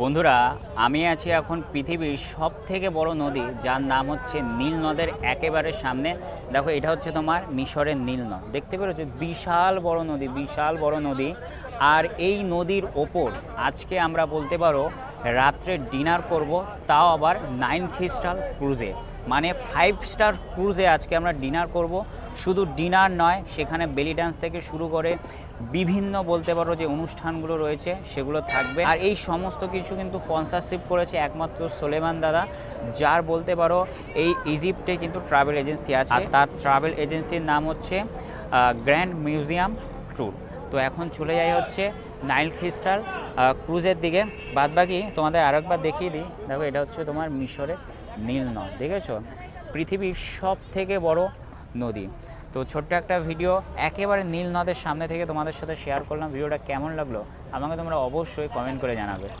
বন্ধুরা, আমি আছি এখন পৃথিবীর সব থেকে বড় নদী, যার নাম হচ্ছে নীল নদের একেবারে সামনে। দেখো, এটা হচ্ছে তোমার মিশরের নীল নদ। দেখতে পেরেছ? বিশাল বড় নদী, বিশাল বড় নদী। আর এই নদীর ওপর আজকে আমরা বলতে পারো, রাত্রে ডিনার করব, তাও আবার নাইন ক্রিস্টাল ক্রুজে। মানে ফাইভ স্টার ক্রুজে আজকে আমরা ডিনার করব। শুধু ডিনার নয়, সেখানে বেলি ডান্স থেকে শুরু করে বিভিন্ন বলতে পারো যে অনুষ্ঠানগুলো রয়েছে, সেগুলো থাকবে। আর এই সমস্ত কিছু কিন্তু স্পন্সারশিপ করেছে একমাত্র সোলেমান দাদা, যার বলতে পারো এই ইজিপ্টে কিন্তু ট্রাভেল এজেন্সি আছে। আর তার ট্রাভেল এজেন্সির নাম হচ্ছে গ্র্যান্ড মিউজিয়াম ট্যুর তো এখন চলে যাই হচ্ছে নাইল ক্রিস্টাল ক্রুজের দিকে। বাদ বাকি তোমাদের আরেকবার দেখিয়ে দিই। দেখো, এটা হচ্ছে তোমার মিশরের নীল নদ দেখেছ? পৃথিবীর সব থেকে বড় নদী। তো ছোট্ট একটা ভিডিও একেবারে নীল নদের সামনে থেকে তোমাদের সাথে শেয়ার করলাম। ভিডিওটা কেমন লাগল আমাকে তোমরা অবশ্যই কমেন্ট করে জানাবে।